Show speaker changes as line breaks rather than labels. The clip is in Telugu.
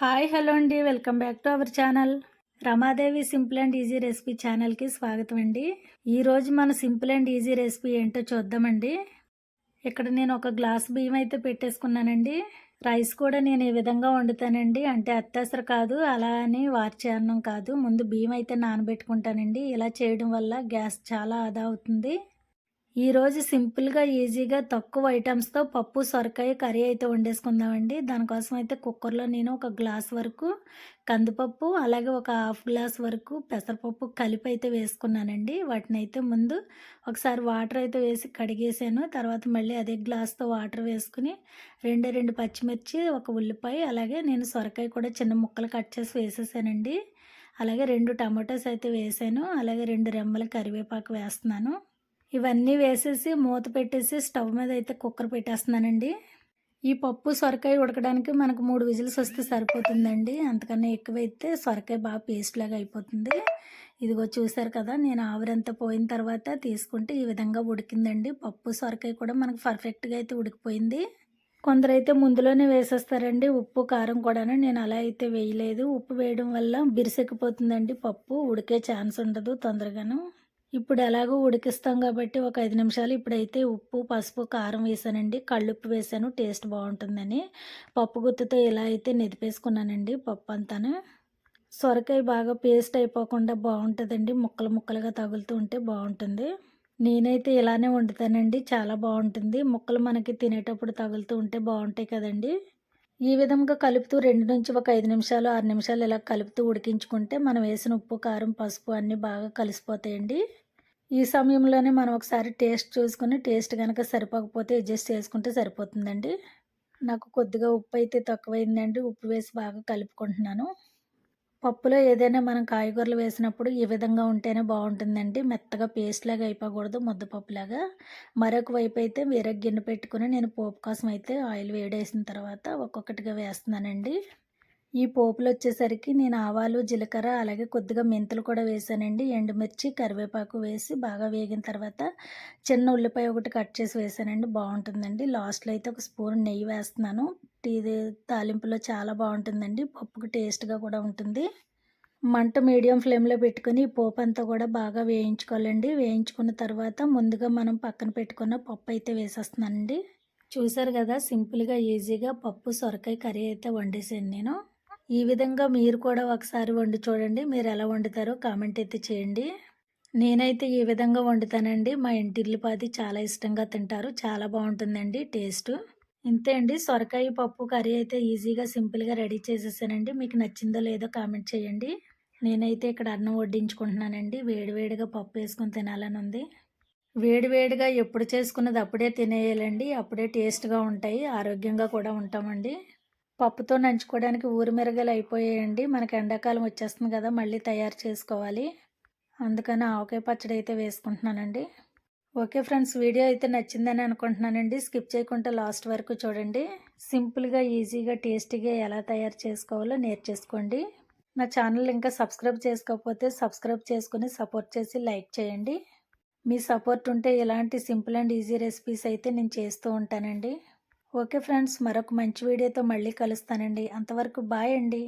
హాయ్ హలో అండి. Welcome back to our channel. Ramadevi simple and easy recipe ఛానల్కి స్వాగతం అండి. ఈరోజు మన సింపుల్ అండ్ ఈజీ రెసిపీ ఏంటో చూద్దామండి. ఇక్కడ నేను ఒక గ్లాస్ బియ్యం అయితే పెట్టేసుకున్నానండి. రైస్ కూడా నేను ఈ విధంగా వండుతానండి అంటే అత్యవసర కాదు అలా అని వార్చేయడం కాదు. ముందు బియ్యం అయితే నానబెట్టుకుంటానండి. ఇలా చేయడం వల్ల గ్యాస్ చాలా ఆదా అవుతుంది. ఈరోజు సింపుల్గా ఈజీగా తక్కువ ఐటమ్స్తో పప్పు సొరకాయ కర్రీ అయితే వండేసుకుందామండి. దానికోసం అయితే కుక్కర్లో నేను ఒక గ్లాస్ వరకు కందిపప్పు అలాగే ఒక హాఫ్ గ్లాస్ వరకు పెసరపప్పు కలిపి అయితే వేసుకున్నానండి. వాటిని అయితే ముందు ఒకసారి వాటర్ అయితే వేసి కడిగేసాను. తర్వాత మళ్ళీ అదే గ్లాస్తో వాటర్ వేసుకుని రెండే రెండు పచ్చిమిర్చి ఒక ఉల్లిపాయ అలాగే నేను సొరకాయ కూడా చిన్న ముక్కలు కట్ చేసి వేసేసానండి. అలాగే రెండు టమాటోస్ అయితే వేసాను. అలాగే రెండు రెమ్మల కరివేపాకు వేస్తున్నాను. ఇవన్నీ వేసేసి మూత పెట్టేసి స్టవ్ మీద అయితే కుక్కర్ పెట్టేస్తున్నానండి. ఈ పప్పు సొరకాయ ఉడకడానికి మనకు మూడు విజిల్స్ వస్తే సరిపోతుందండి. అంతకన్నా ఎక్కువైతే సొరకాయ బాగా పేస్ట్ లాగా అయిపోతుంది. ఇదిగో చూసారు కదా నేను ఆవిరంతా పోయిన తర్వాత తీసుకుంటే ఈ విధంగా ఉడికిందండి. పప్పు సొరకాయ కూడా మనకు పర్ఫెక్ట్గా అయితే ఉడికిపోయింది. కొందరైతే ముందులోనే వేసేస్తారండి. ఉప్పు కారం కూడాను నేను అలా అయితే వేయలేదు. ఉప్పు వేయడం వల్ల బిరిసెక్కిపోతుందండి పప్పు. ఉడికే ఛాన్స్ ఉండదు తొందరగాను. ఇప్పుడు ఎలాగో ఉడికిస్తాం కాబట్టి ఒక ఐదు నిమిషాలు ఇప్పుడైతే ఉప్పు పసుపు కారం వేసానండి. కళ్ళుప్పు వేసాను. టేస్ట్ బాగుంటుందని. పప్పు గుత్తుతో ఇలా అయితే నెదిపేసుకున్నానండి పప్పు అంతాను. సొరకాయ బాగా పేస్ట్ అయిపోకుండా బాగుంటుందండి. ముక్కలు ముక్కలుగా తగులుతూ ఉంటే బాగుంటుంది. నేనైతే ఇలానే వండుతానండి. చాలా బాగుంటుంది. ముక్కలు మనకి తినేటప్పుడు తగులుతూ ఉంటే బాగుంటాయి కదండి. ఈ విధంగా కలుపుతూ రెండు నుంచి ఒక ఐదు నిమిషాలు ఆరు నిమిషాలు ఇలా కలుపుతూ ఉడికించుకుంటే మనం వేసిన ఉప్పు కారం పసుపు అన్నీ బాగా కలిసిపోతాయండి. ఈ సమయంలోనే మనం ఒకసారి టేస్ట్ చూసుకుని టేస్ట్ కనుక సరిపోకపోతే అడ్జస్ట్ చేసుకుంటే సరిపోతుందండి. నాకు కొద్దిగా ఉప్పు అయితే తక్కువైందండి. ఉప్పు వేసి బాగా కలుపుకుంటున్నాను. పప్పులో ఏదైనా మనం కాయగూరలు వేసినప్పుడు ఈ విధంగా ఉంటేనే బాగుంటుందండి. మెత్తగా పేస్ట్ లాగా అయిపోకూడదు ముద్దపప్పులాగా మరొక వైపు అయితే వేరే గిన్నె పెట్టుకుని నేను పోపు కోసం అయితే ఆయిల్ వేడేసిన తర్వాత ఒక్కొక్కటిగా వేస్తున్నానండి. ఈ పోపులు వచ్చేసరికి నేను ఆవాలు జీలకర్ర అలాగే కొద్దిగా మెంతులు కూడా వేసానండి. ఎండుమిర్చి కరివేపాకు వేసి బాగా వేగిన తర్వాత చిన్న ఉల్లిపాయ ఒకటి కట్ చేసి వేసానండి. బాగుంటుందండి. లాస్ట్లో అయితే ఒక స్పూన్ నెయ్యి వేస్తున్నాను. టీ తాలింపులో చాలా బాగుంటుందండి. పప్పుకు టేస్ట్గా కూడా ఉంటుంది. మంట మీడియం ఫ్లేమ్లో పెట్టుకొని పోపు అంతా కూడా బాగా వేయించుకోవాలండి. వేయించుకున్న తర్వాత ముందుగా మనం పక్కన పెట్టుకున్న పప్పు అయితే వేసేస్తున్నానండి. చూసారు కదా సింపుల్గా ఈజీగా పప్పు సొరకాయ కర్రీ అయితే వండేసాను నేను. ఈ విధంగా మీరు కూడా ఒకసారి వండి చూడండి. మీరు ఎలా వండుతారో కామెంట్ అయితే చేయండి. నేనైతే ఈ విధంగా వండుతానండి. మా ఇంటిల్లిపాది చాలా ఇష్టంగా తింటారు. చాలా బాగుంటుందండి టేస్ట్. ఇంతే అండి. సొరకాయ పప్పు కర్రీ అయితే ఈజీగా సింపుల్గా రెడీ చేసేసానండి. మీకు నచ్చిందో లేదో కామెంట్ చేయండి. నేనైతే ఇక్కడ అన్నం వడ్డించుకుంటున్నానండి. వేడివేడిగా పప్పు వేసుకొని తినాలని ఉంది. వేడివేడిగా ఎప్పుడు చేసుకున్నది అప్పుడే తినేయాలండి. అప్పుడే టేస్ట్గా ఉంటాయి. ఆరోగ్యంగా కూడా ఉంటామండి. పప్పుతో నంచుకోవడానికి ఊరిమిరగలు అయిపోయాయండి. మనకి ఎండాకాలం వచ్చేస్తుంది కదా మళ్ళీ తయారు చేసుకోవాలి. అందుకని ఆవకాయ పచ్చడి అయితే వేసుకుంటున్నానండి. ఓకే ఫ్రెండ్స్ వీడియో అయితే నచ్చిందని అనుకుంటున్నానండి. స్కిప్ చేయకుండా లాస్ట్ వరకు చూడండి. సింపుల్గా ఈజీగా టేస్టీగా ఎలా తయారు చేసుకోవాలో నేర్చేసుకోండి నా ఛానల్ ఇంకా సబ్స్క్రైబ్ చేసుకోకపోతే సబ్స్క్రైబ్ చేసుకుని సపోర్ట్ చేసి లైక్ చేయండి. మీ సపోర్ట్ ఉంటే ఇలాంటి సింపుల్ అండ్ ఈజీ రెసిపీస్ అయితే నేను చేస్తూ ఉంటానండి. ఓకే ఫ్రెండ్స్ మరొక మంచి వీడియోతో మళ్ళీ కలుస్తానండి. అంతవరకు బాయ్ అండి.